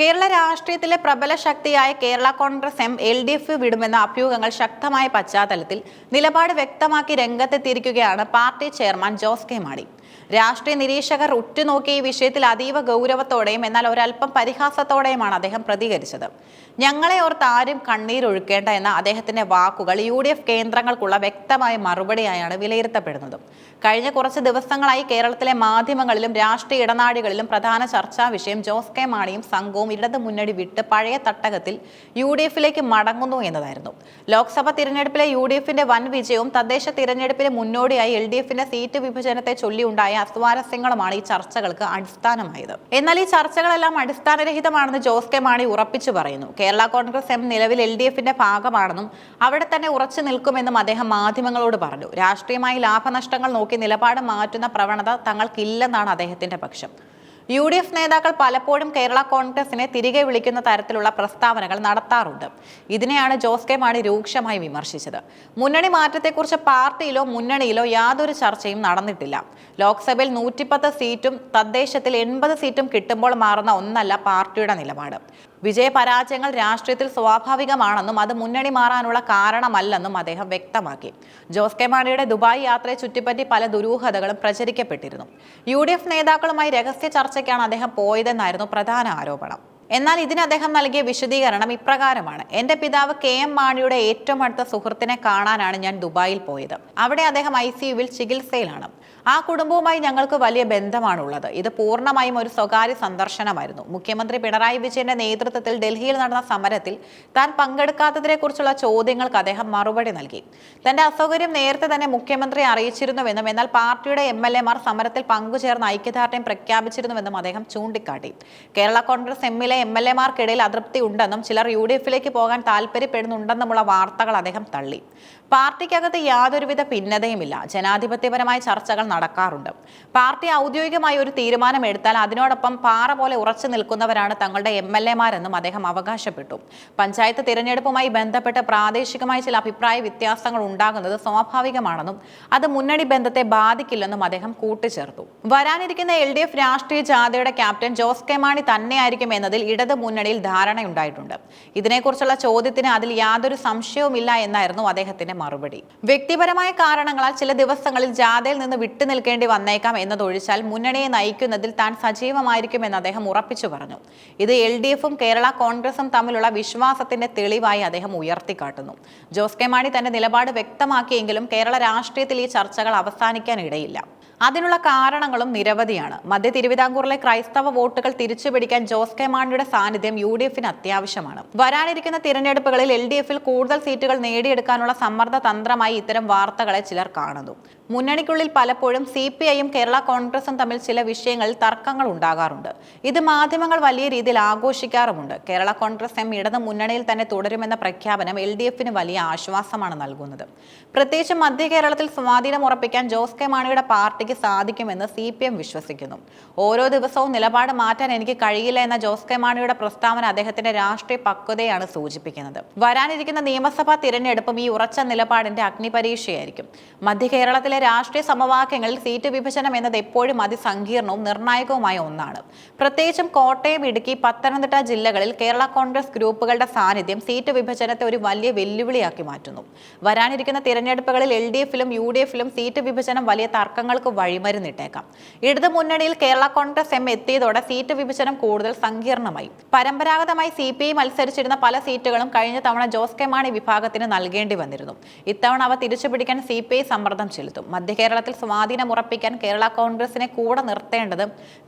കേരള രാഷ്ട്രീയത്തിലെ പ്രബല ശക്തിയായ Kerala Congress M L D F വിടുമെന്ന അഭ്യൂഹങ്ങൾ ശക്തമായ പശ്ചാത്തലത്തിൽ നിലപാട് വ്യക്തമാക്കി രംഗത്തെത്തിയിരിക്കുകയാണ് party chairman Jose K Mani. രാഷ്ട്രീയ നിരീക്ഷകർ ഉറ്റുനോക്കിയ ഈ വിഷയത്തിൽ അതീവ ഗൗരവത്തോടെയും എന്നാൽ ഒരല്പം പരിഹാസത്തോടെയുമാണ് അദ്ദേഹം പ്രതികരിച്ചത്. ഞങ്ങളെ ഓർത്ത് ആരും കണ്ണീരൊഴുക്കേണ്ട എന്ന അദ്ദേഹത്തിന്റെ വാക്കുകൾ യു ഡി എഫ് കേന്ദ്രങ്ങൾക്കുള്ള വ്യക്തമായ മറുപടിയായാണ് വിലയിരുത്തപ്പെടുന്നത്. കഴിഞ്ഞ കുറച്ച് ദിവസങ്ങളായി കേരളത്തിലെ മാധ്യമങ്ങളിലും രാഷ്ട്രീയ ഇടനാഴികളിലും പ്രധാന ചർച്ചാ വിഷയം ജോസ് കെ മാണിയും സംഘവും ഇടത് മുന്നണി വിട്ട് പഴയ തട്ടകത്തിൽ യു ഡി എഫിലേക്ക് മടങ്ങുന്നു എന്നതായിരുന്നു. ലോക്സഭ തിരഞ്ഞെടുപ്പിലെ യു ഡി എഫിന്റെ വൻ വിജയവും തദ്ദേശ തിരഞ്ഞെടുപ്പിന് മുന്നോടിയായി എൽ ഡി എഫിന്റെ സീറ്റ് വിഭജനത്തെ ചൊല്ലിയുണ്ടായ അസ്വാരസ്യങ്ങളുമാണ് ഈ ചർച്ചകൾക്ക് അടിസ്ഥാനമായത്. എന്നാൽ ഈ ചർച്ചകളെല്ലാം അടിസ്ഥാനരഹിതമാണെന്ന് ജോസ് കെ മാണി ഉറപ്പിച്ചു പറയുന്നു. കേരള കോൺഗ്രസ് എം നിലവിൽ എൽ ഡി എഫിന്റെ ഭാഗമാണെന്നും അവിടെ തന്നെ ഉറച്ചു നിൽക്കുമെന്നും അദ്ദേഹം മാധ്യമങ്ങളോട് പറഞ്ഞു. രാഷ്ട്രീയമായി ലാഭനഷ്ടങ്ങൾ നോക്കി നിലപാട് മാറ്റുന്ന പ്രവണത തങ്ങൾക്കില്ലെന്നാണ് അദ്ദേഹത്തിന്റെ പക്ഷം. യു ഡി എഫ് നേതാക്കൾ പലപ്പോഴും കേരള കോൺഗ്രസിനെ തിരികെ വിളിക്കുന്ന തരത്തിലുള്ള പ്രസ്താവനകൾ നടത്താറുണ്ട്. ഇതിനെയാണ് ജോസ് കെ മാണി രൂക്ഷമായി വിമർശിച്ചത്. മുന്നണി മാറ്റത്തെക്കുറിച്ച് പാർട്ടിയിലോ മുന്നണിയിലോ യാതൊരു ചർച്ചയും നടന്നിട്ടില്ല. ലോക്സഭയിൽ നൂറ്റിപ്പത്ത് സീറ്റും തദ്ദേശത്തിൽ എൺപത് സീറ്റും കിട്ടുമ്പോൾ മാറുന്ന ഒന്നല്ല പാർട്ടിയുടെ നിലപാട്. വിജയപരാജയങ്ങൾ രാഷ്ട്രീയത്തിൽ സ്വാഭാവികമാണെന്നും അത് മുന്നണി മാറാനുള്ള കാരണമല്ലെന്നും അദ്ദേഹം വ്യക്തമാക്കി. ജോസ് കെ മാണിയുടെ ദുബായ് യാത്രയെ ചുറ്റിപ്പറ്റി പല ദുരൂഹതകളും പ്രചരിക്കപ്പെട്ടിരുന്നു. യു നേതാക്കളുമായി രഹസ്യ ചർച്ചയ്ക്കാണ് അദ്ദേഹം പോയതെന്നായിരുന്നു പ്രധാന ആരോപണം. എന്നാൽ ഇതിന് അദ്ദേഹം നൽകിയ വിശദീകരണം ഇപ്രകാരമാണ്. എന്റെ പിതാവ് കെ. എം. മാണിയുടെ ഏറ്റവും അടുത്ത സുഹൃത്തിനെ കാണാനാണ് ഞാൻ ദുബായിൽ പോയത്. അവിടെ അദ്ദേഹം ഐ സിയുവിൽ ചികിത്സയിലാണ്. ആ കുടുംബവുമായി ഞങ്ങൾക്ക് വലിയ ബന്ധമാണുള്ളത്. ഇത് പൂർണമായും ഒരു സ്വകാര്യ സന്ദർശനമായിരുന്നു. മുഖ്യമന്ത്രി പിണറായി വിജയന്റെ നേതൃത്വത്തിൽ ഡൽഹിയിൽ നടന്ന സമരത്തിൽ താൻ പങ്കെടുക്കാത്തതിനെ കുറിച്ചുള്ള ചോദ്യങ്ങൾക്ക് അദ്ദേഹം മറുപടി നൽകി. തന്റെ അസൗകര്യം നേരത്തെ തന്നെ മുഖ്യമന്ത്രി അറിയിച്ചിരുന്നുവെന്നും എന്നാൽ പാർട്ടിയുടെ എം എൽ എമാർ സമരത്തിൽ പങ്കുചേർന്ന് ഐക്യദാർഢ്യം പ്രഖ്യാപിച്ചിരുന്നുവെന്നും അദ്ദേഹം ചൂണ്ടിക്കാട്ടി. കേരള കോൺഗ്രസ് എമ്മിലെ എം എൽ എമാർക്കിടയിൽ അതൃപ്തി ഉണ്ടെന്നും ചിലർ യു ഡി എഫിലേക്ക് പോകാൻ താല്പര്യപ്പെടുന്നുണ്ടെന്നുമുള്ള വാർത്തകൾ അദ്ദേഹം തള്ളി. പാർട്ടിക്കകത്ത് യാതൊരുവിധ ഭിന്നതയുമില്ല. ജനാധിപത്യപരമായ ചർച്ചകൾ നടക്കാറുണ്ട്. പാർട്ടി ഔദ്യോഗികമായി ഒരു തീരുമാനം എടുത്താൽ അതിനോടൊപ്പം പാറ പോലെ ഉറച്ചു നിൽക്കുന്നവരാണ് തങ്ങളുടെ എം എൽ എമാരെന്നും അദ്ദേഹം അവകാശപ്പെട്ടു. പഞ്ചായത്ത് തിരഞ്ഞെടുപ്പുമായി ബന്ധപ്പെട്ട് പ്രാദേശികമായ ചില അഭിപ്രായ വ്യത്യാസങ്ങൾ ഉണ്ടാകുന്നത് സ്വാഭാവികമാണെന്നും അത് മുന്നണി ബന്ധത്തെ ബാധിക്കില്ലെന്നും അദ്ദേഹം കൂട്ടിച്ചേർത്തു. വരാനിരിക്കുന്ന എൽ ഡി എഫ് രാഷ്ട്രീയ ജാഥയുടെ ക്യാപ്റ്റൻ ജോസ് കെ മാണി തന്നെയായിരിക്കും എന്നതിൽ ഇടത് മുന്നണിയിൽ ധാരണയുണ്ടായിട്ടുണ്ട്. ഇതിനെക്കുറിച്ചുള്ള ചോദ്യത്തിന് അതിൽ യാതൊരു സംശയവുമില്ല എന്നായിരുന്നു അദ്ദേഹത്തിന്റെ മറുപടി. വ്യക്തിപരമായ കാരണങ്ങളാൽ ചില ദിവസങ്ങളിൽ ജാഥയിൽ നിന്ന് വിട്ടുനിൽക്കേണ്ടി വന്നേക്കാം എന്നതൊഴിച്ചാൽ മുന്നണിയെ നയിക്കുന്നതിൽ താൻ സജീവമായിരിക്കുമെന്ന് അദ്ദേഹം ഉറപ്പിച്ചു പറഞ്ഞു. ഇത് എൽ ഡി എഫും കേരള കോൺഗ്രസും തമ്മിലുള്ള വിശ്വാസത്തിന്റെ തെളിവായി അദ്ദേഹം ഉയർത്തിക്കാട്ടുന്നു. ജോസ് കെ മാണി തന്റെ നിലപാട് വ്യക്തമാക്കിയെങ്കിലും കേരള രാഷ്ട്രീയത്തിൽ ഈ ചർച്ചകൾ അവസാനിക്കാനിടയില്ല അതിനുള്ള കാരണങ്ങളും നിരവധിയാണ്. മധ്യ തിരുവിതാംകൂറിലെ ക്രൈസ്തവ വോട്ടുകൾ തിരിച്ചുപിടിക്കാൻ ജോസ് കെ മാണിയുടെ സാന്നിധ്യം യു ഡി എഫിന് അത്യാവശ്യമാണ്. വരാനിരിക്കുന്ന തിരഞ്ഞെടുപ്പുകളിൽ എൽ ഡി എഫിൽ കൂടുതൽ സീറ്റുകൾ നേടിയെടുക്കാനുള്ള സമ്മർദ്ദ തന്ത്രമായി ഇത്തരം വാർത്തകളെ ചിലർ കാണുന്നു. മുന്നണിക്കുള്ളിൽ പലപ്പോഴും സി പി ഐയും കേരള കോൺഗ്രസും തമ്മിൽ ചില വിഷയങ്ങളിൽ തർക്കങ്ങൾ ഉണ്ടാകാറുണ്ട്. ഇത് മാധ്യമങ്ങൾ വലിയ രീതിയിൽ ആഘോഷിക്കാറുമുണ്ട്. കേരള കോൺഗ്രസ് എം ഇടത് മുന്നണിയിൽ തന്നെ തുടരുമെന്ന പ്രഖ്യാപനം എൽ ഡി എഫിന് വലിയ ആശ്വാസമാണ് നൽകുന്നത്. പ്രത്യേകിച്ച് മധ്യ കേരളത്തിൽ സ്വാധീനം ഉറപ്പിക്കാൻ ജോസ് കെ മാണിയുടെ പാർട്ടിക്ക് സാധിക്കുമെന്ന് സി പി എം വിശ്വസിക്കുന്നു. ഓരോ ദിവസവും നിലപാട് മാറ്റാൻ എനിക്ക് കഴിയില്ല എന്ന ജോസ് കെ മാണിയുടെ പ്രസ്താവന അദ്ദേഹത്തിന്റെ രാഷ്ട്രീയ പക്വതയാണ് സൂചിപ്പിക്കുന്നത്. വരാനിരിക്കുന്ന നിയമസഭാ തിരഞ്ഞെടുപ്പും ഈ ഉറച്ച നിലപാടിന്റെ അഗ്നിപരീക്ഷയായിരിക്കും. മധ്യ കേരളത്തിലെ രാഷ്ട്രീയ സമവാക്യങ്ങളിൽ സീറ്റ് വിഭജനം എന്നത് എപ്പോഴും അതിസങ്കീർണവും നിർണായകവുമായ ഒന്നാണ്. പ്രത്യേകിച്ചും കോട്ടയം ഇടുക്കി പത്തനംതിട്ട ജില്ലകളിൽ കേരള കോൺഗ്രസ് ഗ്രൂപ്പുകളുടെ സാന്നിധ്യം സീറ്റ് വിഭജനത്തെ ഒരു വലിയ വെല്ലുവിളിയാക്കി മാറ്റുന്നു. വരാനിരിക്കുന്ന തിരഞ്ഞെടുപ്പുകളിൽ എൽ ഡി എഫിലും യു ഡി എഫിലും സീറ്റ് വിഭജനം വലിയ തർക്കങ്ങൾക്ക് വഴിമരുന്നിട്ടേക്കാം. ഇടത് മുന്നണിയിൽ കേരള കോൺഗ്രസ് എം എത്തിയതോടെ സീറ്റ് വിഭജനം കൂടുതൽ സങ്കീർണമായി. പരമ്പരാഗതമായി സി പി ഐ മത്സരിച്ചിരുന്ന പല സീറ്റുകളും കഴിഞ്ഞ തവണ ജോസ് കെ മാണി വിഭാഗത്തിന് നൽകേണ്ടി വന്നിരുന്നു. ഇത്തവണ അവ തിരിച്ചുപിടിക്കാൻ സി പി ഐ സമ്മർദ്ദം ചെലുത്തും. സ്വാധീനം ഉറപ്പിക്കാൻ കേരള കോൺഗ്രസിനെ കൂടെ നിർത്തേണ്ടത്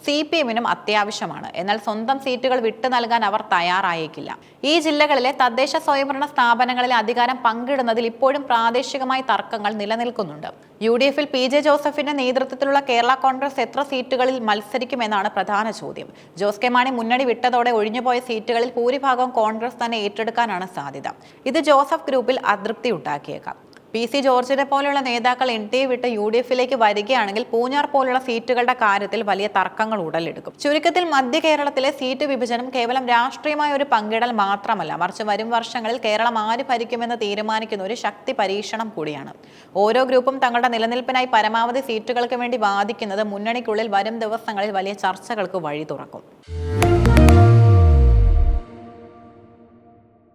സി പി എമ്മിനും അത്യാവശ്യമാണ്. എന്നാൽ സ്വന്തം സീറ്റുകൾ വിട്ടു നൽകാൻ അവർ തയ്യാറായേക്കില്ല. ഈ ജില്ലകളിലെ തദ്ദേശ സ്വയംഭരണ സ്ഥാപനങ്ങളിലെ അധികാരം പങ്കിടുന്നതിൽ ഇപ്പോഴും പ്രാദേശികമായി തർക്കങ്ങൾ നിലനിൽക്കുന്നുണ്ട്. യു ഡി എഫിൽ പി ജെ ജോസഫിന്റെ നേതൃത്വത്തിലുള്ള കേരള കോൺഗ്രസ് എത്ര സീറ്റുകളിൽ മത്സരിക്കുമെന്നാണ് പ്രധാന ചോദ്യം. ജോസ് കെ മാണി മുന്നണി വിട്ടതോടെ ഒഴിഞ്ഞുപോയ സീറ്റുകളിൽ ഭൂരിഭാഗവും കോൺഗ്രസ് തന്നെ ഏറ്റെടുക്കാനാണ് സാധ്യത. ഇത് ജോസഫ് ഗ്രൂപ്പിൽ അതൃപ്തി ഉണ്ടാക്കിയേക്കാം. പി സി ജോർജിനെ പോലെയുള്ള നേതാക്കൾ എൻ ഡി എ വിട്ട് യു ഡി എഫിലേക്ക് വരികയാണെങ്കിൽ പൂഞ്ഞാർ പോലുള്ള സീറ്റുകളുടെ കാര്യത്തിൽ വലിയ തർക്കങ്ങൾ ഉടലെടുക്കും. ചുരുക്കത്തിൽ മധ്യ കേരളത്തിലെ സീറ്റ് വിഭജനം കേവലം രാഷ്ട്രീയമായ ഒരു പങ്കിടൽ മാത്രമല്ല മറിച്ച് വരും വർഷങ്ങളിൽ കേരളം ആര് ഭരിക്കുമെന്ന് തീരുമാനിക്കുന്ന ഒരു ശക്തി പരീക്ഷണം കൂടിയാണ്. ഓരോ ഗ്രൂപ്പും തങ്ങളുടെ നിലനിൽപ്പിനായി പരമാവധി സീറ്റുകൾക്ക് വേണ്ടി വാദിക്കുന്നത് മുന്നണിക്കുള്ളിൽ വരും ദിവസങ്ങളിൽ വലിയ ചർച്ചകൾക്ക് വഴി തുറക്കും